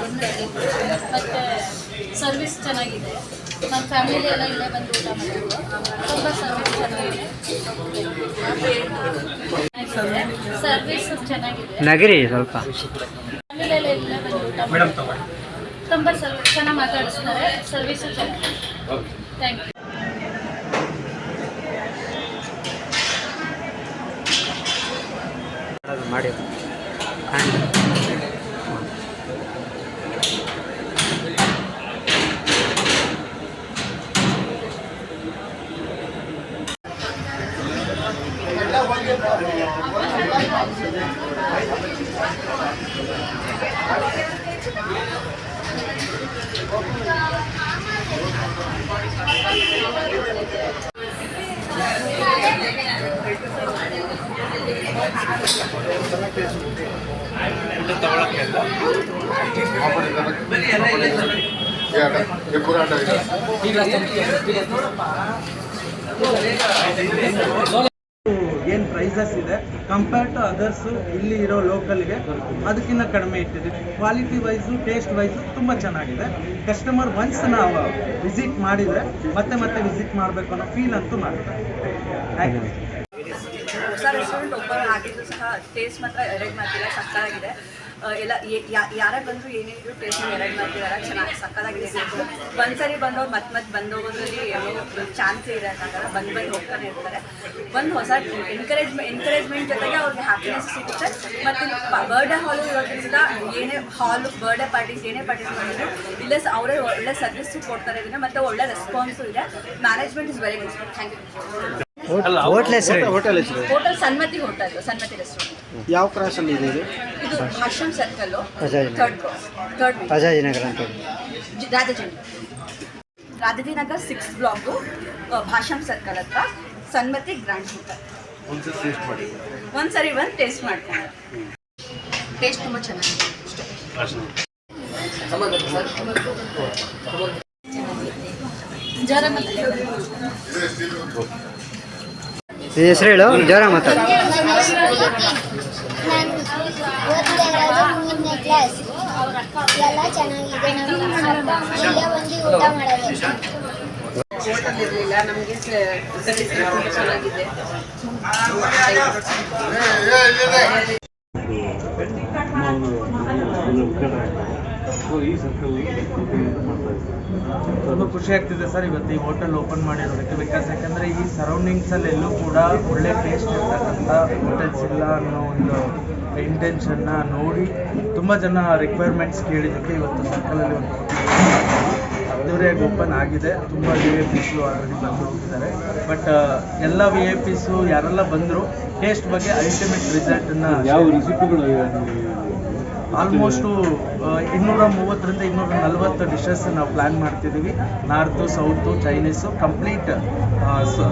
ಮತ್ತೆ ಮತ್ತು ಸರ್ವಿಸ್ ಚೆನ್ನಾಗಿದೆ. ನಮ್ಮ ಫ್ಯಾಮಿಲಿ ಎಲ್ಲ ಇಲ್ಲೇ ಬಂದು ಊಟ ಮಾಡಿದ್ರು ತುಂಬ ಸರ್ವಿಸ್ ಚೆನ್ನಾಗಿದೆ. ಸರ್ವಿಸ್ ಚೆನ್ನಾಗಿದೆ. ನಗರಿ ಸ್ವಲ್ಪ. ಫ್ಯಾಮಿಲಿ ಎಲ್ಲ ಇಲ್ಲೇ ಬಂದು ಊಟ ಮಾಡಿದ್ರು ತುಂಬ ಸರ್ವಿಸ್ ಚೆನ್ನಾಗಿ ಮಾತಾಡಿಸ್ತಾರೆ. ಸರ್ವಿಸ್ ಚೆನ್ನಾಗಿದೆ. ಥ್ಯಾಂಕ್ ಯು ಮಾಡಿ ¿Qué es ಪ್ರೈಸಸ್ ಇದೆ. ಕಂಪೇರ್ ಟು ಅದರ್ಸು ಇಲ್ಲಿ ಇರೋ ಲೋಕಲ್ಗೆ ಅದಕ್ಕಿಂತ ಕಡಿಮೆ ಇಟ್ಟಿದೆ ಕ್ವಾಲಿಟಿ ವೈಸು ಟೇಸ್ಟ್ ವೈಸು ತುಂಬ ಚೆನ್ನಾಗಿದೆ. ಕಸ್ಟಮರ್ ಒನ್ಸ್ ನಾವು ವಿಸಿಟ್ ಮಾಡಿದರೆ ಮತ್ತೆ ಮತ್ತೆ ವಿಸಿಟ್ ಮಾಡಬೇಕು ಅನ್ನೋ ಫೀಲ್ ಅಂತೂ ಮಾಡ್ತಾರೆ ಥ್ಯಾಂಕ್ ಯು ಹೊಸ ರೆಸ್ಟೋರೆಂಟ್ ಓಪನ್ ಆಗಿದ್ದು ಸಹ ಟೇಸ್ಟ್ ಮಾತ್ರ ಎರಡು ಮಾಡ್ತಿಲ್ಲ, ಸಕ್ಕತ್ತಾಗಿದೆ. ಎಲ್ಲ ಯಾರೇ ಬಂದರೂ ಏನೇನಿದ್ರು ಪ್ಲೇಸ್ ಎರಡು ಮಾಡ್ತಿದಾರ ಚೆನ್ನಾಗಿ ಸಕ್ಕದಾಗಿದೆ ಒಂದ್ಸರಿ ಬಂದವ್ರು ಮತ್ತೆ ಮತ್ತೆ ಬಂದೋಗೋದ್ರಲ್ಲಿ ಏನೋ ಚಾನ್ಸ್ ಇದೆ ಅಂತಂದ್ರೆ ಬಂದು ಬಂದು ಹೋಗ್ತಾನೆ ಇರ್ತಾರೆ. ಒಂದು ಹೊಸ ಎನ್ಕರೇಜ್ಮೆಂಟ್ ಎನ್ಕರೇಜ್ಮೆಂಟ್ ಜೊತೆಗೆ ಅವ್ರಿಗೆ ಹ್ಯಾಪಿನೆಸ್ ಸಿಗುತ್ತೆ. ಮತ್ತು ಬರ್ಡೇ ಹಾಲು ಇರೋದ್ರಿಂದ ಏನೇ ಹಾಲು ಬರ್ಡೇ ಪಾರ್ಟೀಸ್ ಏನೇ ಪಾರ್ಟೀಸ್ ಮಾಡಿದ್ರು ಇಲ್ಲೇ ಅವರೇ ಒಳ್ಳೆ ಸರ್ವಿಸ್ ಕೊಡ್ತಾರೆ ಇದನ್ನ ಮತ್ತೆ ಒಳ್ಳೆ ರೆಸ್ಪಾನ್ಸು ಇದೆ. Management is very good thank you hotel ಹೆಸರು ಹೋಟೆಲ್ ಹೆಸರು hotel Sanmati hotel Sanmati restaurant ಯಾವ ಕ್ರಾಸ್ ಅಲ್ಲಿ ಇದೆ? ಇದು Bhashyam. Circle Ajay third cross third ಅಂತ ಹೇಳಿ. ರಾಜಚಂಡಿ Rajajinagar six block Bhashyam circle ಹತ್ರ ಸನ್ಮತಿ ಗ್ರ್ಯಾಂಡ್ ಹೋಟೆಲ್ ಒಂದ್ಸರಿ ಬಂದು ಟೇಸ್ಟ್ ಮಾಡ್ಕೊಂಡು ಟೇಸ್ಟ್ ತುಂಬ ಚೆನ್ನಾಗಿದೆ. ಜ್ವರ ಮತ್ತೆ ಹೆಸರು ಹೇಳು ಜ್ವರ ಮಾತಾಡು ನಾನು ಓದ್ತಾ ಇರೋದು ಮೂರನೇ ಕ್ಲಾಸ್ ಎಲ್ಲ ಚೆನ್ನಾಗಿದೆ ಇಲ್ಲೇ ಬಂದು ಊಟ ತುಂಬ ಖುಷಿ ಆಗ್ತಿದೆ ಸರ್ ಇವತ್ತು ಈ ಹೋಟೆಲ್ ಓಪನ್ ಮಾಡಿರೋದಕ್ಕೆ ಬಿಕಾಸ್ ಯಾಕಂದ್ರೆ ಈ ಸರೌಂಡಿಂಗ್ಸಲ್ಲಿ ಎಲ್ಲೂ ಕೂಡ ಒಳ್ಳೆ ಟೇಸ್ಟ್ ಇರ್ತಕ್ಕಂಥ ಹೋಟೆಲ್ಸ್ ಇಲ್ಲ ಅನ್ನೋ ಒಂದು ಇಂಟೆನ್ಷನ್ನ ನೋಡಿ ತುಂಬ ಜನ ರಿಕ್ವೈರ್ಮೆಂಟ್ಸ್ ಕೇಳಿದ್ದಕ್ಕೆ ಇವತ್ತು ಸರ್ಕಲಲ್ಲಿ ಒಂದು ಅದ್ದೂರಿಯಾಗಿ ಓಪನ್ ಆಗಿದೆ. ತುಂಬ ವಿ ಐ ಪಿಸು ಆಲ್ರೆಡಿ ಬಂದು ಹೋಗಿದ್ದಾರೆ ಬಟ್ ಎಲ್ಲ ವಿ ಐ ಪಿಸು ಯಾರೆಲ್ಲ ಬಂದರು ಟೇಸ್ಟ್ ಬಗ್ಗೆ ಅಲ್ಟಿಮೇಟ್ ರಿಸಲ್ಟನ್ನು ಯಾವ ರೆಸಿಪಿಗಳು ಆಲ್ಮೋಸ್ಟು ಇನ್ನೂರ ಮೂವತ್ತರಿಂದ ಇನ್ನೂರ ನಲ್ವತ್ತು ಡಿಶಸ್ ನಾವು ಪ್ಲ್ಯಾನ್ ಮಾಡ್ತಿದ್ದೀವಿ. North south Chinese complete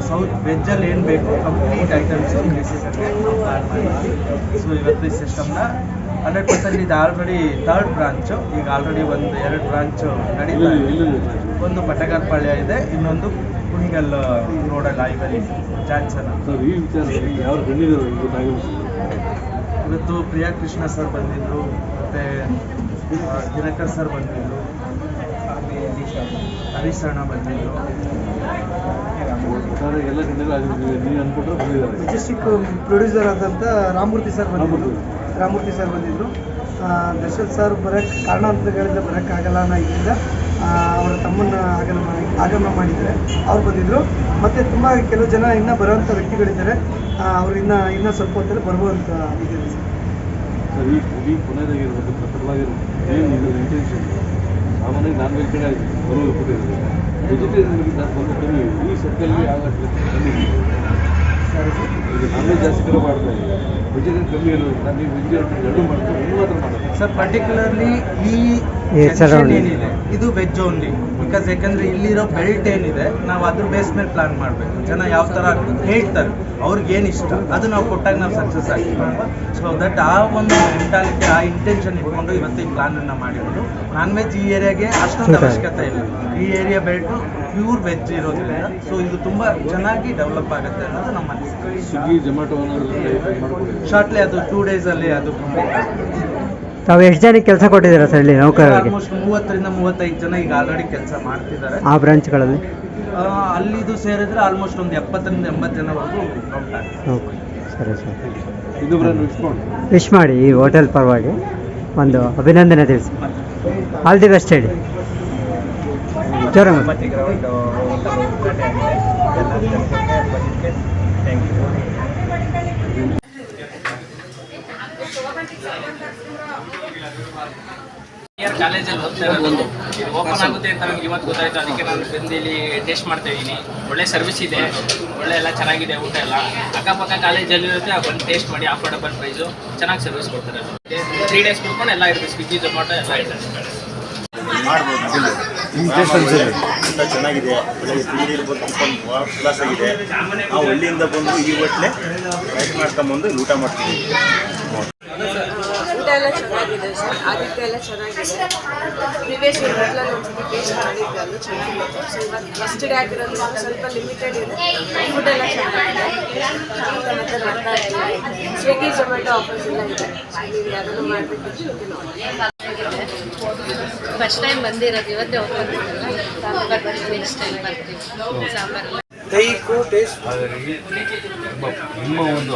south ವೆಜ್ಜಲ್ಲಿ ಏನು ಬೇಕು ಕಂಪ್ಲೀಟ್ ಐಟಮ್ಸ್ ಪ್ಲ್ಯಾನ್ ಮಾಡಿದ್ದೀವಿ. ಸೊ ಇವತ್ತು ಈ ಸಿಸ್ಟಮ್ನ ಹಂಡ್ರೆಡ್ ಪರ್ಸೆಂಟ್ ಇದು ಆಲ್ರೆಡಿ ಥರ್ಡ್ ಬ್ರಾಂಚು ಈಗ ಆಲ್ರೆಡಿ ಒಂದು ಎರಡು ಬ್ರಾಂಚು ನಡೀತಾ ಇದೆ. ಒಂದು ಪಟಗಾರ್ಪಾಳ್ಯ ಇದೆ ಇನ್ನೊಂದು ಕುಣಿಗಲ್ ರೋಡಲ್ಲಿ ಐವರಿ ಜಾನ್ಸನ್ ಬಂದಿದ್ದಾರೆ ಇವತ್ತು ಇವತ್ತು ಪ್ರಿಯಾ ಕೃಷ್ಣ ಸರ್ ಬಂದಿದ್ರು. ಮತ್ತು ದಿನಕರ್ ಸರ್ ಬಂದಿದ್ರು ಹರೀಶ್ ಅಣ್ಣ ಬಂದಿದ್ದಾರೆ. ಮೆಜೆಸ್ಟಿಕ್ ಪ್ರೊಡ್ಯೂಸರ್ ಆದಂಥ ರಾಮಮೂರ್ತಿ ಸರ್ ಬಂದಿದ್ರು. ರಾಮಮೂರ್ತಿ. ಸರ್ ಬಂದಿದ್ದರು ದರ್ಶನ್ ಸರ್ ಬರೋಕ್ಕೆ ಹೇಳಿದ್ರೆ ಬರೋಕ್ಕಾಗಲ್ಲ ಅನ್ನೋ ಇದರಿಂದ ಆ, ಅವರ ತಮ್ಮನ್ನ ಆಗಮನ ಮಾಡಿ ಆಗಮನ ಮಾಡಿದ್ದಾರೆ. ಅವ್ರು ಬಂದಿದ್ದರು ಮತ್ತು ತುಂಬ ಕೆಲವು ಜನ ಇನ್ನೂ ಬರುವಂಥ ವ್ಯಕ್ತಿಗಳಿದ್ದಾರೆ. ಅವ್ರು ಇನ್ನೂ ಇನ್ನೂ ಸ್ವಲ್ಪ ಹೊತ್ತಲ್ಲಿ ಬರುವಂಥ ಇದೆ ಸರ್. ಸರ್ ಈ ಇಡೀ ಪುಣೆದಾಗಿರ್ಬೇಕು ಪತ್ರಲಾಗಿರ್ಬೇಕು ಏನು ಇದು ಇಂಟೆನ್ಷನ್ ಸಾಮಾನ್ಯವಾಗಿ ನಾನ್ ವೆಜ್ ಕಡೆ ಆಗಿದೆ ಕೂಡ ವೆಜಿಟೇರಿಯನ್ಗಿಂತ ಒಂದು ಕಮ್ಮಿ ಈ ಸರ್ಕಲ್ಲಿ ಆಗುತ್ತೆ ಕಮ್ಮಿ. ಈಗ ನಾನ್ ವೆಜ್ ಜಾಸ್ತಿ ಕಡೆ ಮಾಡ್ತಾ ವೆಜಿಟೇರಿಯನ್ ಕಮ್ಮಿ ಇರೋದ್ರಿಂದ ನೀವು ವೆಜಿಟೇರಿಯನ್ ಎರಡು ಮಾಡ್ತಾರೆ ಒಂದು ಮಾತ್ರ ಮಾಡೋದು ಸರ್ ಪರ್ಟಿಕ್ಯುಲರ್ಲಿ ಈ ಈ ಏನಿದೆ ಇದು ವೆಜ್ ಓನ್ಲಿ ಬಿಕಾಸ್ ಯಾಕಂದ್ರೆ ಇಲ್ಲಿರೋ ಬೆಲ್ಟ್ ಏನಿದೆ ನಾವು ಅದ್ರ ಬೇಸ್ ಮೇಲೆ ಪ್ಲಾನ್ ಮಾಡಬೇಕು. ಜನ ಯಾವ ಥರ ಹೇಳ್ತಾರೆ ಅವ್ರಿಗೆ ಏನು ಇಷ್ಟ ಅದು ನಾವು ಕೊಟ್ಟಾಗ ನಾವು ಸಕ್ಸಸ್ ಆಗ್ತೀವಿ ಸೊ ದಟ್ ಆ ಒಂದು ಮೆಂಟಾಲಿಟಿ ಆ ಇಂಟೆನ್ಷನ್ ಇಟ್ಕೊಂಡು ಇವತ್ತು ಈ ಪ್ಲಾನನ್ನು ಮಾಡಿರೋದು. ನಾನ್ ವೆಜ್ ಈ ಏರಿಯಾಗೆ ಅಷ್ಟೊಂದು ಅವಶ್ಯಕತೆ ಇಲ್ಲ. ಈ ಏರಿಯಾ ಬೆಲ್ಟು ಪ್ಯೂರ್ ವೆಜ್ ಇರೋದ್ರಿಂದ ಸೊ ಇದು ತುಂಬ ಚೆನ್ನಾಗಿ ಡೆವಲಪ್ ಆಗುತ್ತೆ ಅನ್ನೋದು ನಮ್ಮ ಅನಿಸಿಕೆ. ಸ್ವಿಗ್ಗಿ ಜೊಮ್ಯಾಟೊ ಶಾರ್ಟ್ಲಿ ಅದು ಟೂ ಡೇಸಲ್ಲಿ ಅದು ಕಂಪ್ಲೀಟ್ ಆಗುತ್ತೆ ತಾವು ಎಷ್ಟು ಜನಕ್ಕೆ ಕೆಲಸ ಕೊಟ್ಟಿದ್ದೀರಾ ಸರ್ ಇಲ್ಲಿ ನೌಕರರಿಗೆ? ಆಲ್ಮೋಸ್ಟ್ ಮೂವತ್ತರಿಂದ ಮೂವತ್ತೈದು ಜನ ಈಗ ಆಲ್ರೆಡಿ ಕೆಲಸ ಮಾಡ್ತಿದ್ದಾರೆ. ಆ ಬ್ರಾಂಚ್ಗಳಲ್ಲಿ ಆ, ಅಲ್ಲಿದು ಸೇರಿದ್ರೆ ಆಲ್ಮೋಸ್ಟ್ ಒಂದು ಎಪ್ಪತ್ತರಿಂದ ಎಂಬತ್ತು ಜನವರೆಗೂ ಕೌಂಟ್ ಆಗ್ತದೆ ಓಕೆ ಸರಿ ಸರ್. ವಿಶ್ ಮಾಡಿ. ಈ ಹೋಟೆಲ್ ಪರವಾಗಿ ಒಂದು ಅಭಿನಂದನೆ ತಿಳಿಸಿ. ಆಲ್ ದಿ ಬೆಸ್ಟ್ ಹೇಳಿ ಜೋರ Thank ಗ್ರೌಂಡ್ ಉದ್ಘಾಟನೆ ಆಗಿದೆ ಎಲ್ಲ ಜನತೆಗೆ ಬಂದಿದ್ದಕ್ಕೆ ಥ್ಯಾಂಕ್ ಯು ಇಯರ್ ಕಾಲೇಜಲ್ಲಿ ಓದ್ತಾ ಇರೋದು? ಇದು ಓಪನ್ ಆಗುತ್ತೆ ಅಂತ ನನಗೆ ಇವತ್ತು ಗೊತ್ತಾಯ್ತು. ಅದಕ್ಕೆ ನಾನು ಬಂದು ಇಲ್ಲಿ ಟೇಸ್ಟ್ ಮಾಡ್ತಾ ಇದ್ದೀನಿ. ಒಳ್ಳೆ ಸರ್ವಿಸ್ ಇದೆ. ಒಳ್ಳೆ ಎಲ್ಲ ಚೆನ್ನಾಗಿದೆ ಊಟ ಎಲ್ಲ. ಅಕ್ಕಪಕ್ಕ ಕಾಲೇಜಲ್ಲಿ ಇರುತ್ತೆ ಬಂದು ಟೇಸ್ಟ್ ಮಾಡಿ ಅಫೋರ್ಡಬಲ್ ಪ್ರೈಸು ಚೆನ್ನಾಗಿ ಸರ್ವಿಸ್ ಕೊಡ್ತಾರೆ. ತ್ರೀ ಡೇಸ್ ಕೊಟ್ಕೊಂಡು ಎಲ್ಲ ಇರುತ್ತೆ. ಸ್ವಿಗ್ಗಿ ಜೊಮ್ಯಾಟೊ ಎಲ್ಲ ಇದೆ ಮಾಡಬಹುದು ಊಟ ಚೆನ್ನಾಗಿದೆ. ಪ್ಲಸ್ ಆಗಿದೆ. ನಾವು ಹಳ್ಳಿಯಿಂದ ಬಂದು ಈ ಹೋಟ್ಲೆ ಮಾಡ್ಕೊಂಬಂದು ಊಟ ಮಾಡ್ತೀವಿ. ಊಟ ಎಲ್ಲ ಚೆನ್ನಾಗಿದೆ ಸರ್. ಆದಿತ್ಯ ಎಲ್ಲ ಚೆನ್ನಾಗಿದೆ. ಪ್ರಿವಿಯಸ್ ಹೋಟ್ಲಲ್ಲಿ ಒಂದ್ಸತಿ ಟೇಸ್ಟ್ ಮಾಡಿದ್ದೆ ಅದು ಚೆನ್ನಾಗಿತ್ತು. ಸೊ ಇವತ್ತು ಫಸ್ಟ್ ಡೇ ಆಗಿರೋದ್ರಿಂದ ಸ್ವಲ್ಪ ಲಿಮಿಟೆಡ್ ಇದೆ. ಫುಡ್ ಎಲ್ಲ ಚೆನ್ನಾಗಿದೆ. ಮತ್ತೆ ಇದ್ದೀವಿ ಸ್ವಿಗ್ಗಿ ಜೊಮ್ಯಾಟೊ ಆಫರ್ಸ್ ಎಲ್ಲ ಇದೆ. ನೀವು ಯಾರನ್ನು ಮಾಡಬೇಕಿದ್ರೆ ನೋಡಿ. ಫಸ್ಟ್ ಟೈಮ್ ಬಂದಿರೋದು ಇವತ್ತೇ ಓಪನ್ ಬರ್ತೀವಿ. ನೆಕ್ಸ್ಟ್ ಟೈಮ್ ಬರ್ತೀವಿ ಆದರೆ ನಿಮ್ಮ ಒಂದು